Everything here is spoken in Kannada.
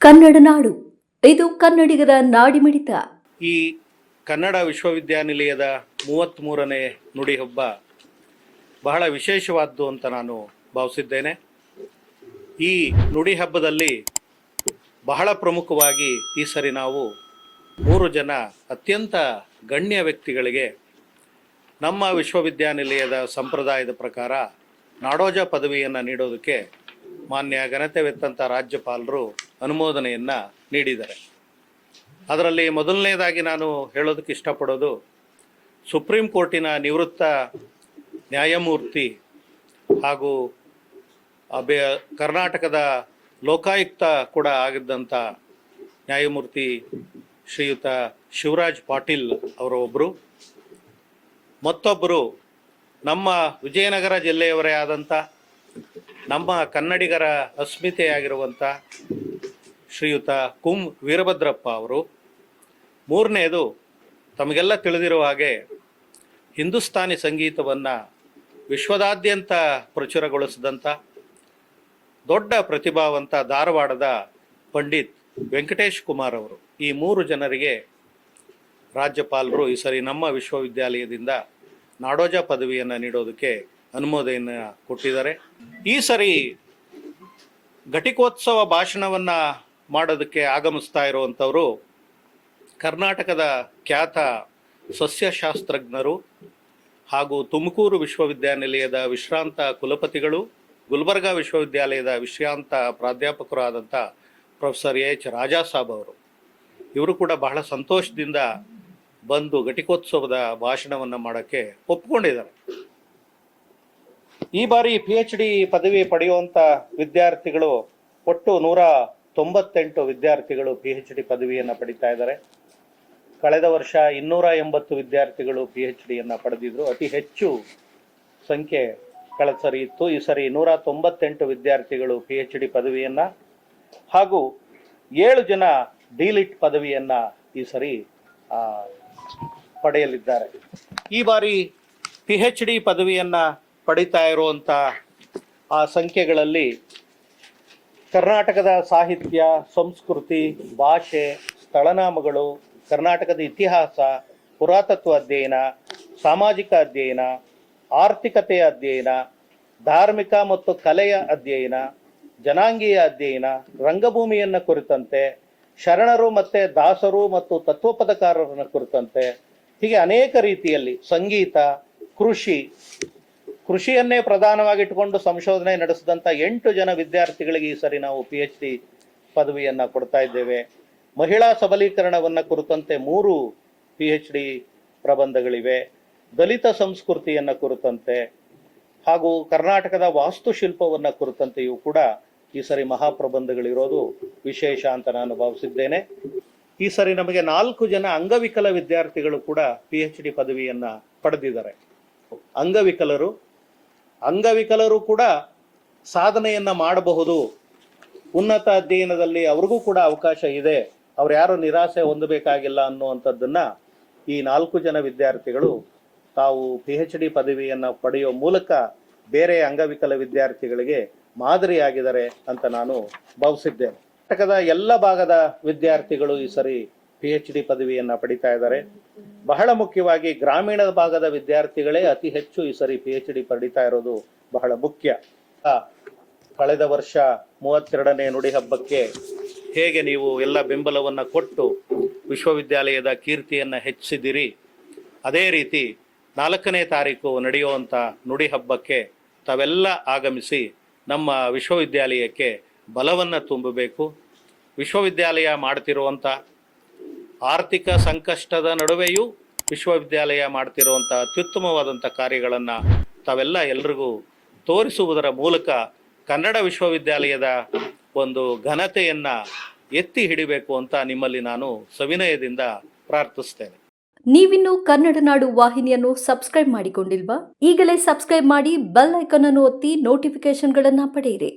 ಕನ್ನಡ ನಾಡು. ಇದು ಕನ್ನಡಿಗರ ನಾಡಿಮಿಡಿತ. ಈ ಕನ್ನಡ ವಿಶ್ವವಿದ್ಯಾನಿಲಯದ ಮೂವತ್ತ್ಮೂರನೇ ನುಡಿ ಹಬ್ಬ ಬಹಳ ವಿಶೇಷವಾದ್ದು ಅಂತ ನಾನು ಭಾವಿಸಿದ್ದೇನೆ. ಈ ನುಡಿ ಹಬ್ಬದಲ್ಲಿ ಬಹಳ ಪ್ರಮುಖವಾಗಿ ಈ ಸರಿ ನಾವು ಮೂರು ಜನ ಅತ್ಯಂತ ಗಣ್ಯ ವ್ಯಕ್ತಿಗಳಿಗೆ ನಮ್ಮ ವಿಶ್ವವಿದ್ಯಾನಿಲಯದ ಸಂಪ್ರದಾಯದ ಪ್ರಕಾರ ನಾಡೋಜ ಪದವಿಯನ್ನು ನೀಡೋದಕ್ಕೆ ಮಾನ್ಯ ಘನತೆವೆತ್ತಂಥ ರಾಜ್ಯಪಾಲರು ಅನುಮೋದನೆಯನ್ನು ನೀಡಿದ್ದಾರೆ. ಅದರಲ್ಲಿ ಮೊದಲನೇದಾಗಿ ನಾನು ಹೇಳೋದಕ್ಕೆ ಇಷ್ಟಪಡೋದು ಸುಪ್ರೀಂ ಕೋರ್ಟಿನ ನಿವೃತ್ತ ನ್ಯಾಯಮೂರ್ತಿ ಹಾಗೂ ಕರ್ನಾಟಕದ ಲೋಕಾಯುಕ್ತ ಕೂಡ ಆಗಿದ್ದಂಥ ನ್ಯಾಯಮೂರ್ತಿ ಶ್ರೀಯುತ ಶಿವರಾಜ್ ಪಾಟೀಲ್ ಅವರ ಒಬ್ಬರು ಮತ್ತೊಬ್ಬರು ನಮ್ಮ ವಿಜಯನಗರ ಜಿಲ್ಲೆಯವರೇ ಆದಂಥ ನಮ್ಮ ಕನ್ನಡಿಗರ ಅಸ್ಮಿತೆಯಾಗಿರುವಂಥ ಶ್ರೀಯುತ ಕುಂ ವೀರಭದ್ರಪ್ಪ ಅವರು. ಮೂರನೆಯದು ತಮಗೆಲ್ಲ ತಿಳಿದಿರುವ ಹಾಗೆ ಹಿಂದೂಸ್ತಾನಿ ಸಂಗೀತವನ್ನು ವಿಶ್ವದಾದ್ಯಂತ ಪ್ರಚುರಗೊಳಿಸಿದಂಥ ದೊಡ್ಡ ಪ್ರತಿಭಾವಂತ ಧಾರವಾಡದ ಪಂಡಿತ್ ವೆಂಕಟೇಶ್ ಕುಮಾರ್ ಅವರು. ಈ ಮೂರು ಜನರಿಗೆ ರಾಜ್ಯಪಾಲರು ಈ ಸರಿ ನಮ್ಮ ವಿಶ್ವವಿದ್ಯಾಲಯದಿಂದ ನಾಡೋಜ ಪದವಿಯನ್ನು ನೀಡೋದಕ್ಕೆ ಅನುಮೋದನೆಯನ್ನು ಕೊಟ್ಟಿದ್ದಾರೆ. ಈ ಸರಿ ಘಟಿಕೋತ್ಸವ ಭಾಷಣವನ್ನು ಮಾಡೋದಕ್ಕೆ ಆಗಮಿಸ್ತಾ ಇರುವಂಥವರು ಕರ್ನಾಟಕದ ಖ್ಯಾತ ಸಸ್ಯಶಾಸ್ತ್ರಜ್ಞರು ಹಾಗೂ ತುಮಕೂರು ವಿಶ್ವವಿದ್ಯಾನಿಲಯದ ವಿಶ್ರಾಂತ ಕುಲಪತಿಗಳು, ಗುಲ್ಬರ್ಗಾ ವಿಶ್ವವಿದ್ಯಾಲಯದ ವಿಶ್ರಾಂತ ಪ್ರಾಧ್ಯಾಪಕರು ಆದಂಥ ಪ್ರೊಫೆಸರ್ ಎಚ್ ರಾಜಾ ಸಾಬ್ ಅವರು. ಇವರು ಕೂಡ ಬಹಳ ಸಂತೋಷದಿಂದ ಬಂದು ಘಟಿಕೋತ್ಸವದ ಭಾಷಣವನ್ನು ಮಾಡೋಕ್ಕೆ ಒಪ್ಪಿಕೊಂಡಿದ್ದಾರೆ ಈ ಬಾರಿ ಪಿ ಎಚ್ ಡಿ ಪದವಿ ಪಡೆಯುವಂಥ ವಿದ್ಯಾರ್ಥಿಗಳು ಒಟ್ಟು ನೂರ ತೊಂಬತ್ತೆಂಟು ವಿದ್ಯಾರ್ಥಿಗಳು ಪಿ ಎಚ್ ಡಿ ಪದವಿಯನ್ನು ಪಡಿತಾ ಇದ್ದಾರೆ. ಕಳೆದ ವರ್ಷ ಇನ್ನೂರ ಎಂಬತ್ತು ವಿದ್ಯಾರ್ಥಿಗಳು ಪಿ ಎಚ್ ಡಿಯನ್ನು ಪಡೆದಿದ್ರು. ಅತಿ ಹೆಚ್ಚು ಸಂಖ್ಯೆ ಕಳೆದ ಸರಿ ಇತ್ತು. ಈ ಸರಿ ನೂರ ತೊಂಬತ್ತೆಂಟು ವಿದ್ಯಾರ್ಥಿಗಳು ಪಿ ಎಚ್ ಡಿ ಪದವಿಯನ್ನು ಹಾಗೂ ಏಳು ಜನ ಡಿಲಿಟ್ ಪದವಿಯನ್ನು ಈ ಸರಿ ಪಡೆಯಲಿದ್ದಾರೆ. ಈ ಬಾರಿ ಪಿ ಹೆಚ್ ಡಿ ಪದವಿಯನ್ನು ಪಡಿತಾ ಇರುವಂಥ ಆ ಸಂಖ್ಯೆಗಳಲ್ಲಿ ಕರ್ನಾಟಕದ ಸಾಹಿತ್ಯ, ಸಂಸ್ಕೃತಿ, ಭಾಷೆ, ಸ್ಥಳನಾಮಗಳು, ಕರ್ನಾಟಕದ ಇತಿಹಾಸ, ಪುರಾತತ್ವ ಅಧ್ಯಯನ, ಸಾಮಾಜಿಕ ಅಧ್ಯಯನ ಆರ್ಥಿಕತೆಯ ಅಧ್ಯಯನ, ಧಾರ್ಮಿಕ ಮತ್ತು ಕಲೆಯ ಅಧ್ಯಯನ, ಜನಾಂಗೀಯ ಅಧ್ಯಯನ, ರಂಗಭೂಮಿಯನ್ನು ಕುರಿತಂತೆ, ಶರಣರು ಮತ್ತೆ ದಾಸರು ಮತ್ತು ತತ್ವಪದಕಾರರನ್ನು ಕುರಿತಂತೆ, ಹೀಗೆ ಅನೇಕ ರೀತಿಯಲ್ಲಿ ಸಂಗೀತ, ಕೃಷಿ ಕೃಷಿಯನ್ನೇ ಪ್ರಧಾನವಾಗಿಟ್ಟುಕೊಂಡು ಸಂಶೋಧನೆ ನಡೆಸಿದಂಥ ಎಂಟು ಜನ ವಿದ್ಯಾರ್ಥಿಗಳಿಗೆ ಈ ಸರಿ ನಾವು ಪಿ ಎಚ್ ಡಿ ಪದವಿಯನ್ನು ಕೊಡ್ತಾ ಇದ್ದೇವೆ. ಮಹಿಳಾ ಸಬಲೀಕರಣವನ್ನು ಕುರಿತಂತೆ ಮೂರು ಪಿ ಎಚ್ ಡಿ ಪ್ರಬಂಧಗಳಿವೆ. ದಲಿತ ಸಂಸ್ಕೃತಿಯನ್ನು ಕುರಿತಂತೆ ಹಾಗೂ ಕರ್ನಾಟಕದ ವಾಸ್ತುಶಿಲ್ಪವನ್ನು ಕುರಿತಂತೆಯೂ ಕೂಡ ಈ ಸರಿ ಮಹಾಪ್ರಬಂಧಗಳಿರೋದು ವಿಶೇಷ ಅಂತ ನಾನು ಭಾವಿಸಿದ್ದೇನೆ. ಈ ಸರಿ ನಮಗೆ ನಾಲ್ಕು ಜನ ಅಂಗವಿಕಲ ವಿದ್ಯಾರ್ಥಿಗಳು ಕೂಡ ಪಿ ಎಚ್ ಡಿ ಪದವಿಯನ್ನು ಪಡೆದಿದ್ದಾರೆ. ಅಂಗವಿಕಲರು ಅಂಗವಿಕಲರು ಕೂಡ ಸಾಧನೆಯನ್ನ ಮಾಡಬಹುದು. ಉನ್ನತ ಅಧ್ಯಯನದಲ್ಲಿ ಅವ್ರಿಗೂ ಕೂಡ ಅವಕಾಶ ಇದೆ. ಅವ್ರು ಯಾರು ನಿರಾಸೆ ಹೊಂದಬೇಕಾಗಿಲ್ಲ ಅನ್ನುವಂಥದ್ದನ್ನು ಈ ನಾಲ್ಕು ಜನ ವಿದ್ಯಾರ್ಥಿಗಳು ತಾವು ಪಿ ಎಚ್ ಡಿ ಪದವಿಯನ್ನ ಪಡೆಯುವ ಮೂಲಕ ಬೇರೆ ಅಂಗವಿಕಲ ವಿದ್ಯಾರ್ಥಿಗಳಿಗೆ ಮಾದರಿಯಾಗಿದ್ದಾರೆ ಅಂತ ನಾನು ಭಾವಿಸಿದ್ದೇನೆ. ಕರ್ನಾಟಕದ ಎಲ್ಲ ಭಾಗದ ವಿದ್ಯಾರ್ಥಿಗಳು ಈ ಸರಿ ಪಿ ಎಚ್ ಡಿ ಪದವಿಯನ್ನು ಪಡಿತಾ ಇದ್ದಾರೆ. ಬಹಳ ಮುಖ್ಯವಾಗಿ ಗ್ರಾಮೀಣ ಭಾಗದ ವಿದ್ಯಾರ್ಥಿಗಳೇ ಅತಿ ಹೆಚ್ಚು ಈ ಸರಿ ಪಿ ಎಚ್ ಡಿ ಪಡಿತಾ ಇರೋದು ಬಹಳ ಮುಖ್ಯ. ಕಳೆದ ವರ್ಷ ಮೂವತ್ತೆರಡನೇ ನುಡಿ ಹಬ್ಬಕ್ಕೆ ಹೇಗೆ ನೀವು ಎಲ್ಲ ಬೆಂಬಲವನ್ನು ಕೊಟ್ಟು ವಿಶ್ವವಿದ್ಯಾಲಯದ ಕೀರ್ತಿಯನ್ನ ಹೆಚ್ಚಿಸಿದಿರಿ? ಅದೇ ರೀತಿ ನಾಲ್ಕನೇ ತಾರೀಕು ನಡೆಯುವಂಥ ನುಡಿ ಹಬ್ಬಕ್ಕೆ ತಾವೆಲ್ಲ ಆಗಮಿಸಿ ನಮ್ಮ ವಿಶ್ವವಿದ್ಯಾಲಯಕ್ಕೆ ಬಲವನ್ನು ತುಂಬಬೇಕು. ವಿಶ್ವವಿದ್ಯಾಲಯ ಮಾಡ್ತಿರುವಂಥ ಆರ್ಥಿಕ ಸಂಕಷ್ಟದ ನಡುವೆಯೂ ವಿಶ್ವವಿದ್ಯಾಲಯ ಮಾಡ್ತಿರುವಂಥ ಅತ್ಯುತ್ತಮವಾದಂಥ ಕಾರ್ಯಗಳನ್ನು ತಾವೆಲ್ಲ ಎಲ್ರಿಗೂ ತೋರಿಸುವುದರ ಮೂಲಕ ಕನ್ನಡ ವಿಶ್ವವಿದ್ಯಾಲಯದ ಒಂದು ಘನತೆಯನ್ನು ಎತ್ತಿ ಹಿಡಿಬೇಕು ಅಂತ ನಿಮ್ಮಲ್ಲಿ ನಾನು ಸವಿನಯದಿಂದ ಪ್ರಾರ್ಥಿಸ್ತೇನೆ. ನೀವಿನ್ನು ಕನ್ನಡ ನಾಡು ವಾಹಿನಿಯನ್ನು ಸಬ್ಸ್ಕ್ರೈಬ್ ಮಾಡಿಕೊಂಡಿಲ್ವಾ? ಈಗಲೇ ಸಬ್ಸ್ಕ್ರೈಬ್ ಮಾಡಿ ಬೆಲ್ ಐಕಾನ್ ಅನ್ನು ಒತ್ತಿ ನೋಟಿಫಿಕೇಶನ್ಗಳನ್ನು ಪಡೆಯಿರಿ.